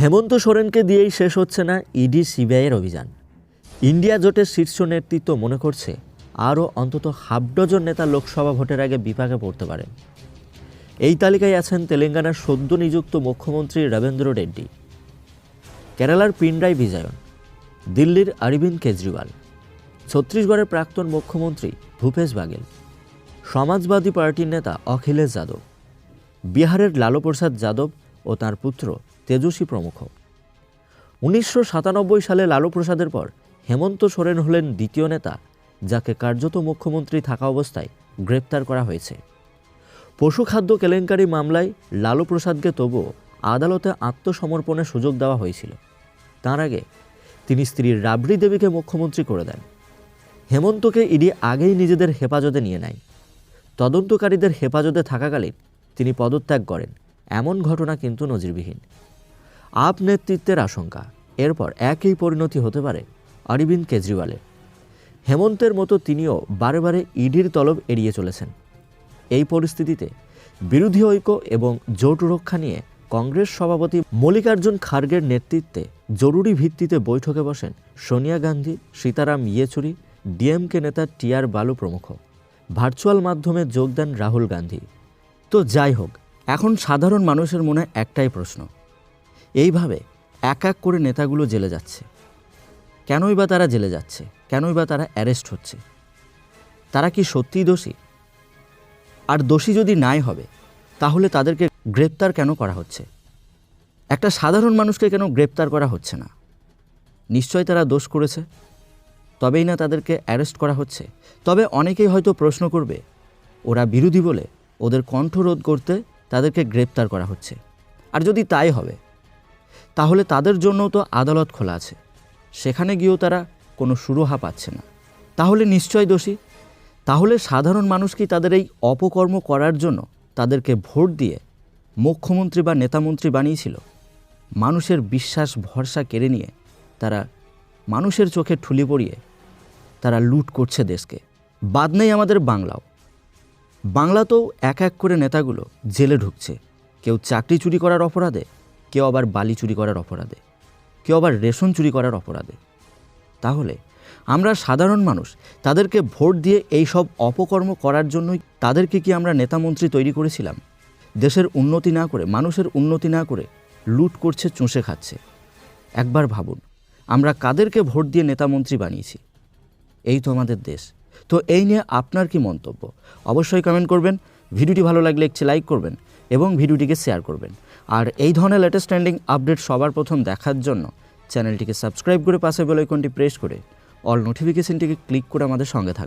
হেমন্ত সোরেনকে দিয়েই শেষ হচ্ছে না ইডি সিবিআইয়ের অভিযান। ইন্ডিয়া জোটের শীর্ষ নেতৃত্ব মনে করছে, আরও অন্তত হাফ ডজন নেতা লোকসভা ভোটের আগে বিপাকে পড়তে পারেন এই তালিকায় আছেন তেলেঙ্গানার সদ্য নিযুক্ত মুখ্যমন্ত্রী রবীন্দ্র রেড্ডি, কেরালার পিন্ডাই বিজয়ন, দিল্লির অরবিন্দ কেজরিওয়াল, ছত্তিশগড়ের প্রাক্তন মুখ্যমন্ত্রী ভূপেশ বাগেল সমাজবাদী পার্টির নেতা অখিলেশ যাদব, বিহারের লালু প্রসাদ যাদব ও তার পুত্র তেজস্বী প্রমুখ। উনিশশো সাতানব্বই সালে লালু প্রসাদের পর হেমন্ত সোরেন হলেন দ্বিতীয় নেতা, যাকে কার্যত মুখ্যমন্ত্রী থাকা অবস্থায় গ্রেপ্তার করা হয়েছে। পশুখাদ্য কেলেঙ্কারি মামলায় লালু প্রসাদকে তবুও আদালতে আত্মসমর্পণের সুযোগ দেওয়া হয়েছিল। তার আগে তিনি স্ত্রী রাবড়ি দেবীকে মুখ্যমন্ত্রী করে দেন। হেমন্তকে ইডি আগেই নিজেদের হেফাজতে নিয়ে নেয়। তদন্তকারীদের হেফাজতে থাকাকালীন তিনি পদত্যাগ করেন। এমন ঘটনা কিন্তু নজিরবিহীন। আপ নেতৃত্বের আশঙ্কা, এরপর একই পরিণতি হতে পারে অরবিন্দ কেজরিওয়ালের। হেমন্তের মতো তিনিও বারে বারে ইডির তলব এড়িয়ে চলেছেন। এই পরিস্থিতিতে বিরোধী ঐক্য এবং জোট রক্ষা নিয়ে কংগ্রেস সভাপতি মল্লিকার্জুন খার্গের নেতৃত্বে জরুরি ভিত্তিতে বৈঠকে বসেন সোনিয়া গান্ধী, সীতারাম ইয়েচুরি, ডিএমকে নেতা টিআর বালু প্রমুখ। ভার্চুয়াল মাধ্যমে যোগ দেন রাহুল গান্ধী। তো যাই হোক এখন সাধারণ মানুষের মনে একটাই প্রশ্ন। এইভাবে এক এক করে নেতাগুলো জেলে যাচ্ছে। কেনই বা তারা জেলে যাচ্ছে? কেনই বা তারা অ্যারেস্ট হচ্ছে? তারা কি সত্যিই দোষী? আর দোষী যদি নাই হবে, তাহলে তাদেরকে গ্রেপ্তার কেন করা হচ্ছে? একটা সাধারণ মানুষকে কেন গ্রেপ্তার করা হচ্ছে না? নিশ্চয় তারা দোষ করেছে? তবেই না তাদেরকে অ্যারেস্ট করা হচ্ছে? তবে অনেকেই হয়তো প্রশ্ন করবে, ওরা বিরোধী বলে ওদের কণ্ঠরোধ করতে তাদেরকে গ্রেপ্তার করা হচ্ছে। আর যদি তাই হবে, তাহলে তাদের জন্য তো আদালত খোলা আছে। সেখানে গিয়েও তারা কোনো সুরহা পাচ্ছে না। তাহলে নিশ্চয় দোষী? তাহলে সাধারণ মানুষ কি তাদের এই অপকর্ম করার জন্য তাদেরকে ভোট দিয়ে মুখ্যমন্ত্রী বা নেতামন্ত্রী বানিয়েছিল? মানুষের বিশ্বাস ভরসা কেড়ে নিয়ে তারা মানুষের চোখে ঠুলি পড়িয়ে তারা লুট করছে দেশকে। বাদ নেই আমাদের বাংলাও। বাংলাতেও এক এক করে নেতাগুলো জেলে ঢুকছে। কেউ চাকরি চুরি করার অপরাধে, কেউ আবার বালি চুরি করার অপরাধে, কেউ আবার রেশন চুরি করার অপরাধে। তাহলে আমরা সাধারণ মানুষ, তাদেরকে ভোট দিয়ে এই সব অপকর্ম করার জন্যই তাদেরকে কি আমরা নেতামন্ত্রী তৈরি করেছিলাম? দেশের উন্নতি না করে, মানুষের উন্নতি না করে লুট করছে, চুষে খাচ্ছে। একবার ভাবুন, আমরা কাদেরকে ভোট দিয়ে নেতামন্ত্রী বানিয়েছি? এই তো আমাদের দেশ। তো এই নিয়ে আপনার কি মন্তব্য? অবশ্যই কমেন্ট করবেন, ভিডিওটি ভালো লাগলে একটি লাইক করবেন এবং ভিডিওটিকে শেয়ার করবেন। আর এই ধরনের লেটেস্ট ট্রেন্ডিং আপডেট সবার প্রথম দেখার জন্য চ্যানেলটিকে সাবস্ক্রাইব করে পাশে বেলাইকনটি প্রেস করে অল নোটিফিকেশনটিকে ক্লিক করে আমাদের সঙ্গে থাকুন।